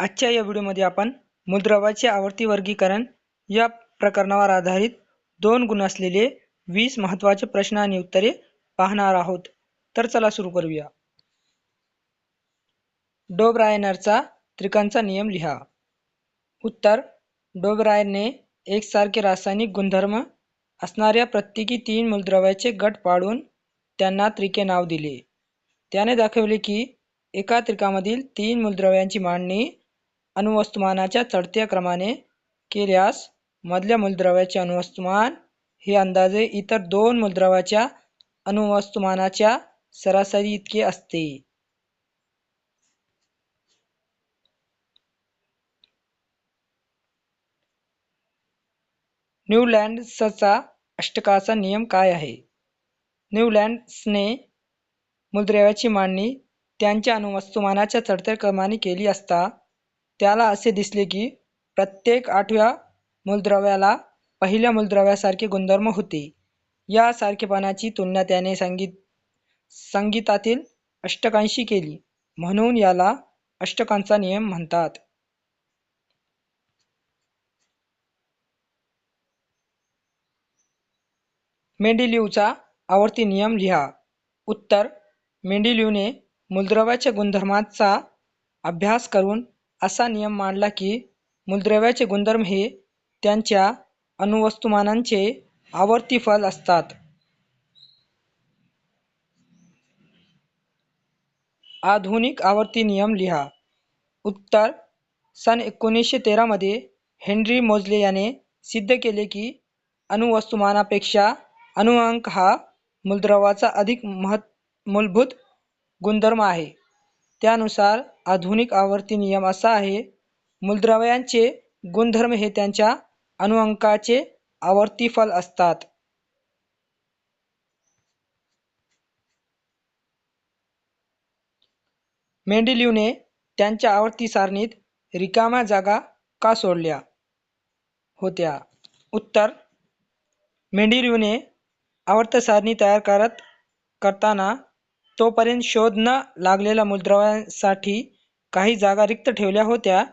आजच्या या व्हिडिओमध्ये आपण मूलद्रव्याचे आवर्ती वर्गीकरण या प्रकरणावर आधारित दोन गुण असलेले वीस महत्त्वाचे प्रश्न आणि उत्तरे पाहणार आहोत. तर चला सुरू करूया. डोब्रायनरचा त्रिकांचा नियम लिहा. उत्तर डोबरायनने एकसारखे रासायनिक गुणधर्म असणाऱ्या प्रत्येकी तीन मूलद्रव्याचे गट पाडून त्यांना त्रिके नाव दिले. त्याने दाखवले की एका त्रिकामधील तीन मूलद्रव्यांची मांडणी अणुवस्तुमानाच्या चढत्या क्रमाने केल्यास मधल्या मूलद्रव्याचे अणुवस्तुमान हे अंदाजे इतर दोन मूलद्रव्याच्या अणुवस्तुमानाच्या सरासरी इतके असते. न्यूलँड्सचा अष्टकाचा नियम काय आहे? न्यूलँड्सने मूलद्रव्याची मांडणी त्यांच्या अणुवस्तुमानाच्या चढत्या क्रमाने केली असता त्याला असे दिसले की प्रत्येक आठव्या मूलद्रव्याला पहिल्या मूलद्रव्यासारखे गुणधर्म होते. या सारखेपणाची तुलना त्याने संगीत संगीतातील अष्टकांशी केली म्हणून याला अष्टकांचा नियम म्हणतात. मेंडेलिव्हचा आवर्ती नियम लिहा. उत्तर मेंडेलिव्हने मूलद्रव्याच्या गुणधर्माचा अभ्यास करून असा नियम मांडला की मूलद्रव्याचे गुणधर्म हे त्यांच्या अणुवस्तुमानांचे आवर्ती फल असतात. आधुनिक आवर्ती नियम लिहा. उत्तर सन एकोणीसशे तेरामध्ये हेनरी मोजले याने सिद्ध केले की अणुवस्तुमानापेक्षा अणुअंक हा मूलद्रवाचा अधिक महत् मूलभूत गुणधर्म आहे. त्यानुसार आधुनिक आवर्ती नियम असा आहे मूलद्रव्यांचे गुणधर्म हे त्यांच्या अनुअंकाचे आवर्ती फल असतात. मेंडेलिव्हने त्यांच्या आवर्ती सारणीत रिकाम्या जागा का सोडल्या? होत्या. उत्तर मेंडेलिव्हने आवर्त सारणी तयार करत करताना तोपर्यंत शोध न लागलेल्या मूलद्रव्यांसाठी काही जागा रिक्त ठेवल्या होत्या.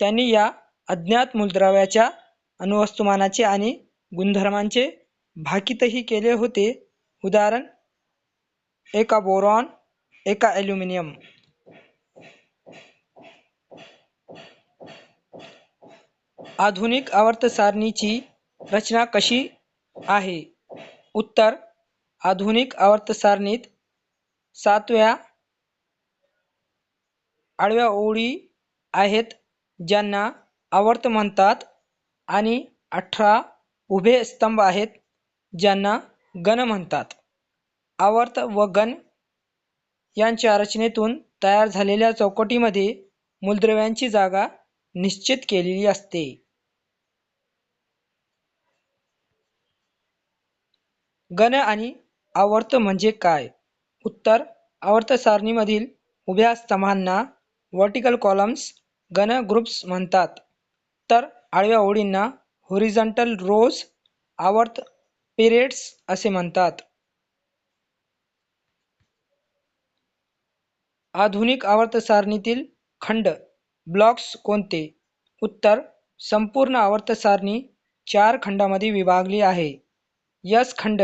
त्यांनी या अज्ञात मूलद्रव्याच्या अणुवस्तुमानाचे आणि गुणधर्मांचे भाकीतही केले होते. उदाहरण एका बोरॉन एका ॲल्युमिनियम. आधुनिक आवर्त सारणीची रचना कशी आहे? उत्तर आधुनिक आवर्त सारणीत सातव्या आडव्या ओळी आहेत ज्यांना आवर्त म्हणतात आणि अठरा उभे स्तंभ आहेत ज्यांना गण म्हणतात. आवर्त व गण यांच्या रचनेतून तयार झालेल्या चौकटीमध्ये मूलद्रव्यांची जागा निश्चित केलेली असते. गण आणि आवर्त म्हणजे काय? उत्तर आवर्त सारणीमधील उभ्या स्तंभांना व्हर्टिकल कॉलम्स गण ग्रुप्स म्हणतात. तर आडव्या ओळींना होरिझॉन्टल रोज आवर्त पिरियड्स असे म्हणतात. आधुनिक आवर्त सारणीतील खंड ब्लॉक्स कोणते? उत्तर संपूर्ण आवर्त सारणी चार खंडामध्ये विभागली आहे. यस खंड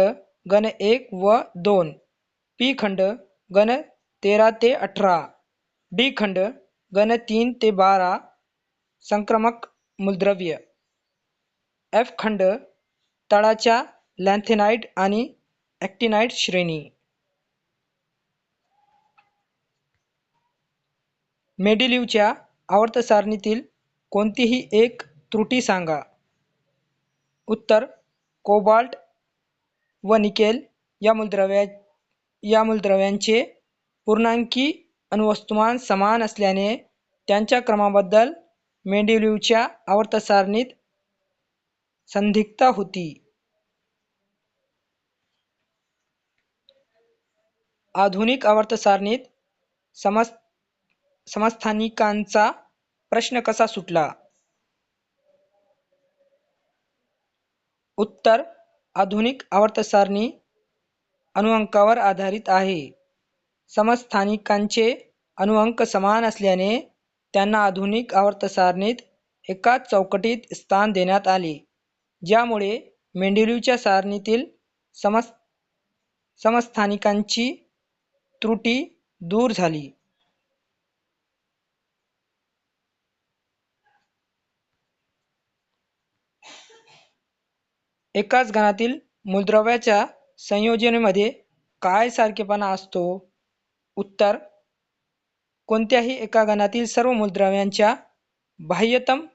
गण एक व दोन. पी खंड गण तेरा ते अठरा. डी खंड गण तीन ते बारा. संक्रमक मूलद्रव्य. एफ खंड तळाच्या लॅन्थेनाइट आणि ॲक्टिनाईट श्रेणी. मेडिलिव्हच्या आवर्तसारणीतील कोणतीही एक त्रुटी सांगा. उत्तर कोबाल्ट व निकेल या मूलद्रव्या या मूलद्रव्यांचे पूर्णांकी अणुवस्तुमान समान असल्याने त्यांच्या क्रमाबद्दल मेंडेल्यूच्या आवर्तसारणीत संदिग्धता होती. आधुनिक आवर्तसारणीत समस समस्थानिकांचा प्रश्न कसा सुटला? उत्तर आधुनिक आवर्तसारणी अनुअंकावर आधारित आहे. समस्थानिकांचे अनुअंक समान असल्याने त्यांना आधुनिक आवर्त सारणीत एकाच चौकटीत स्थान देण्यात आले ज्यामुळे मेंडेलिव्हच्या सारणीतील समस समस्थानिकांची त्रुटी दूर झाली. एकाच गणातील मूलद्रव्याच्या संयोजनेमध्ये काय सारखेपणा असतो? उत्तर कोणत्याही एका गणातील सर्व मूलद्रव्यांच्या बाह्यतम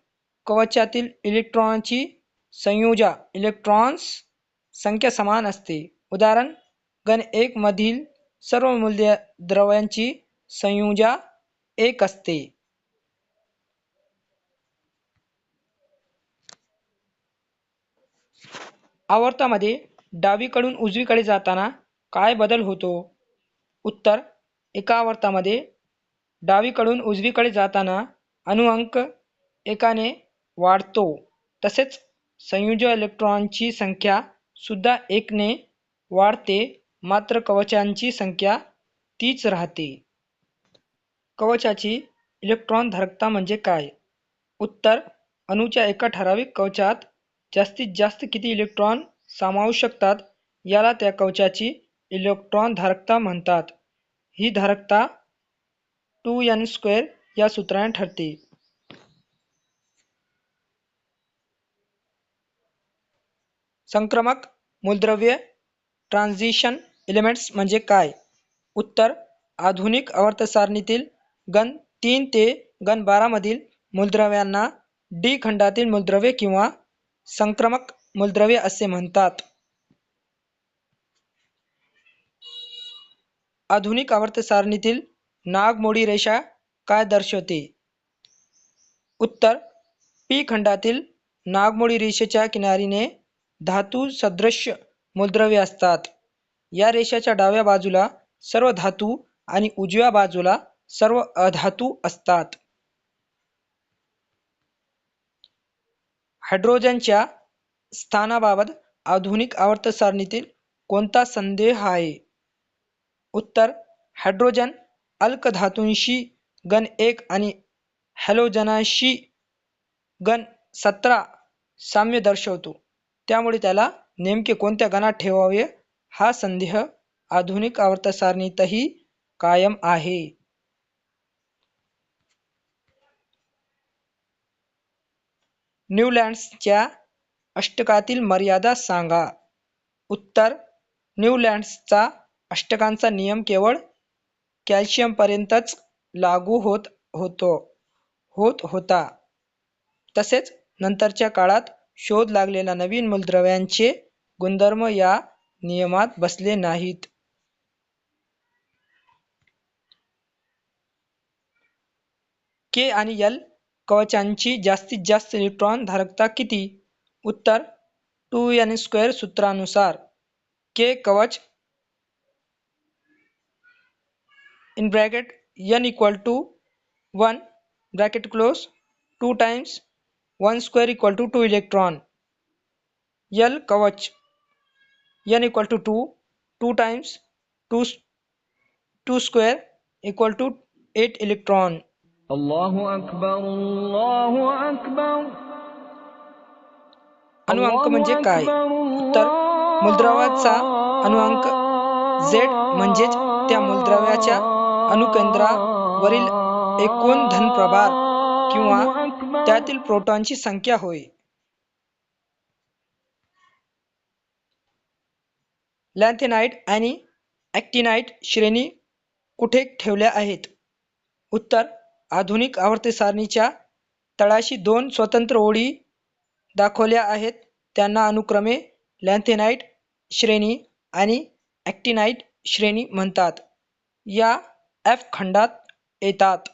कवचातील इलेक्ट्रॉनची संयोजा इलेक्ट्रॉन्स संख्या समान असते. उदाहरण गण एक मधील सर्व मूल्य द्रव्यांची संयोजा एक असते. आवर्तामध्ये डावीकडून उजवीकडे जाताना काय बदल होतो? उत्तर एका आवर्तामध्ये डावीकडून उजवीकडे जाताना अनुअंक एकाने वाढतो. तसेच संयुज इलेक्ट्रॉनची संख्या सुद्धा एकने वाढते मात्र कवचांची संख्या तीच राहते. कवचाची इलेक्ट्रॉन धारकता म्हणजे काय? उत्तर अणूच्या एका ठराविक कवचात जास्तीत जास्त किती इलेक्ट्रॉन सामावू शकतात. याला त्या कवचाची इलेक्ट्रॉन धारकता म्हणतात. ही धारकता टू एन स्क्वेअर या सूत्राने ठरते. संक्रमक मूलद्रव्य ट्रान्झिशन एलिमेंट्स म्हणजे काय? उत्तर आधुनिक आवर्तसारणीतील गन गण तीन ते गण बारामधील मूलद्रव्यांना डी खंडातील मूलद्रव्ये किंवा संक्रमक मूलद्रव्ये असे म्हणतात. आधुनिक आवर्तसारणीतील नागमोडी रेषा काय दर्शवते? उत्तर पी खंडातील नागमोडी रेषेच्या किनारीने धातू सदृश्य मूलद्रव्ये असतात. या रेषेच्या डाव्या बाजूला सर्व धातू आणि उजव्या बाजूला सर्व अधातू असतात. हायड्रोजनच्या स्थानाबाबत आधुनिक आवर्तसारणीतील कोणता संदेह आहे? उत्तर हायड्रोजन अल्कधातूंशी गण एक आणि हॅलोजनाशी गण सतरा साम्य दर्शवतो. त्यामुळे त्याला नेमके कोणत्या गणात ठेवावे? हा संदेह आधुनिक आवर्तसारणीतही कायम आहे. न्यूलँड्सच्या अष्टकातील मर्यादा सांगा. उत्तर न्यूलँड्सचा अष्टकांचा नियम केवळ कॅल्शियमपर्यंतच लागू होत होतो होत होता. तसेच नंतरच्या काळात शोध लागलेल्या नवीन मूलद्रव्यांचे गुणधर्म या नियमात बसले नाहीत. के आणि यल कवचांची जास्तीत जास्त इलेक्ट्रॉन धारकता किती? उत्तर टू एन स्क्वायर सूत्रानुसार के कवच in bracket N equal to one bracket close two times one square equal to two electron. L कवच N equal to two two times two two square equal to eight electron. Allah अकबर अल्लाह अकबर अनुअंक म्हणजे काय? उत्तर मूलद्रव्याचा अनुअंक Z म्हणजेच त्या मूलद्रव्याच्या अणुकेंद्रावरील एकूण धनप्रभार किंवा त्यातील प्रोटॉनची संख्या होय. लॅन्थेनाईट आणि ॲक्टिनाईट श्रेणी कुठे ठेवल्या आहेत? उत्तर आधुनिक आवर्ती सारणीच्या तळाशी दोन स्वतंत्र ओळी दाखवल्या आहेत. त्यांना अनुक्रमे लॅन्थेनाइट श्रेणी आणि ॲक्टिनाइट श्रेणी म्हणतात. या एफ खंडात येतात.